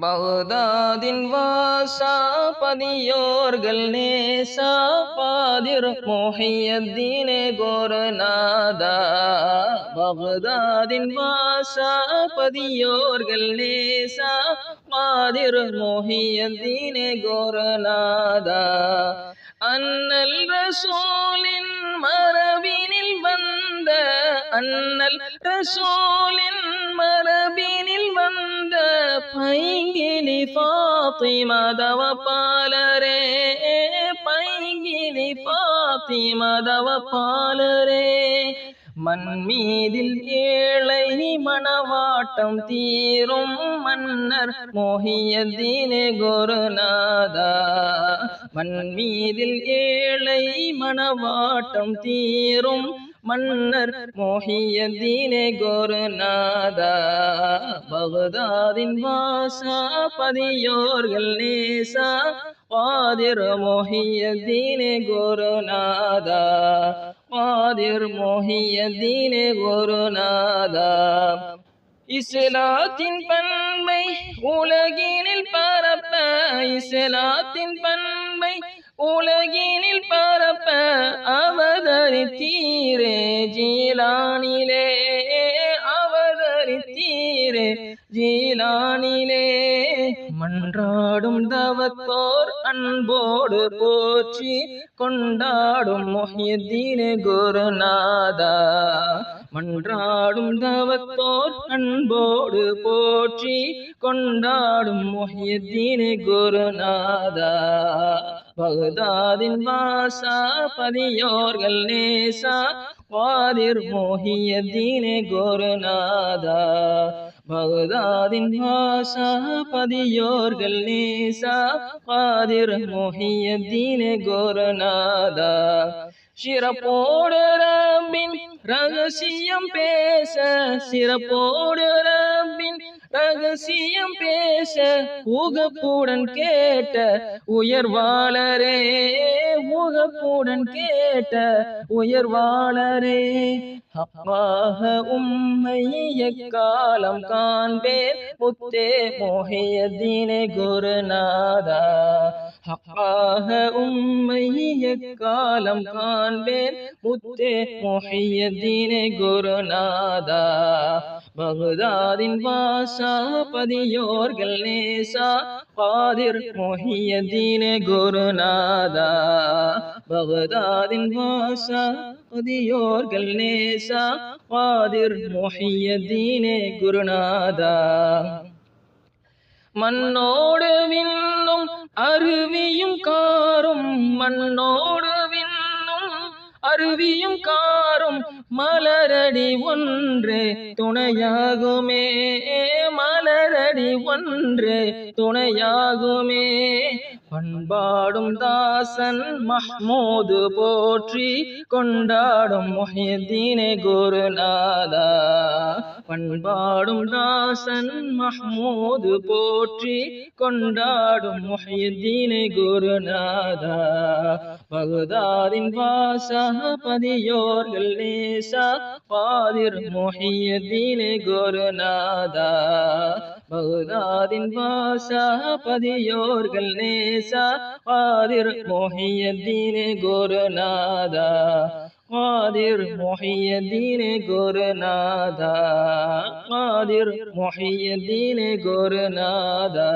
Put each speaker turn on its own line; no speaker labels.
பகதாதின் வாசா பதியோர்கள் நேசா பாதிர் மொஹையத்தீனே கோரநாதா. பகதாதின் வாசா பதியோர்கள் நேசா பாதிர் மொஹையத்தீனே கோரநாதா. அன்னல் ரசூலின் மரபினில் வந்த அன்னல் ரசூலின் மரபினில் வந்த பைங்கிலி ஃபாத்திமதவ பாலரே பைங்கிலி ஃபாத்திமதவ பாலரே மண்மீதில் ஏழை மணவாட்டம் தீரும் மன்னர் மோகியதீனே குருநாதா மண்மீதில் ஏழை மணவாட்டம் தீரும் மன்னர் மோஹியதீனே குருநாதா பகதாதின் வாசா பதியோர்கள் நேசா பாதிர் மோஹியதீனே குருநாதா பாதிர் மோஹியதீனே குருநாதா இஸ்லாத்தின் பண்பை உலகினில் பரப்ப இஸ்லாத்தின் பண்பை உலகினில் பரப்ப அவதரித்தீரே ஜீலானிலே. அவதரித்தீரே ஜீலானிலே. மன்றாடும் தவத்தோர் அன்போடு போற்றி கொண்டாடும் மொஹியத்தீனே குருநாதா. மன்றாடும் தவத்தோர் அன்போடு போற்றி கொண்டாடும் மொஹியதீனே குருநாதா. பகதாதின் வாசா பதியோர்கள் நேசா. வாதிர் மோகியதீனே குருநாதா. பகதாதின் வாசா பதியோர்கள் நேசா. வாதிர் மோகியதீனே குருநாதா. சிறப்போடு ரம்பின் ரகசியம் பேச சிறப்போடு ரப்பின் ரகசியம் பேச உகப்புடன் கேட்ட உயர்வாளரே உகப்புடன் கேட்ட உயர்வாளரே. அப்பாக உம்மை எக்காலம் காண்பேன் முத்தே மோகையதீனே குருநாதா. அப்பாக உம்மை எக்காலம் காண்பேன். முத்தே மொஹியதீனே குருநாதா. பகுதாதின் வாசா பதியோர்கள் நேசா. பாதிர் மொஹியதீனே குருநாதா. பகுதாதின் வாசா பதியோர்கள் நேசா. பாதிர் மொஹியதீனே குருநாதா. மண்ணோடு விண்ணும் அருவியும் காரும் மண்ணோடு விண்ணும். அருவியும் காரும் மலரடி ஒன்று துணையாகுமே. மலரடி ஒன்று துணையாகுமே. பண்பாடும் தாசன் மஹ்மூது போற்றி கொண்டாடும் மொஹியதீனே குருநாதா. பண்பாடும் தாசன் மஹ்மூது போற்றி கொண்டாடும் மொஹியதீனே குருநாதா. பகுதாதின் வாசகபதியோர்கள் நேசா பாதிர் மொஹியதீனே குருநாதா. பகுதாதின் வாசகபதியோர்கள் நேசா பாதிர் மொஹியதீனே குருநாதா. பாதிர் மொஹியதீனே குருநாதா பாதிர் மொஹியதீனே குருநாதா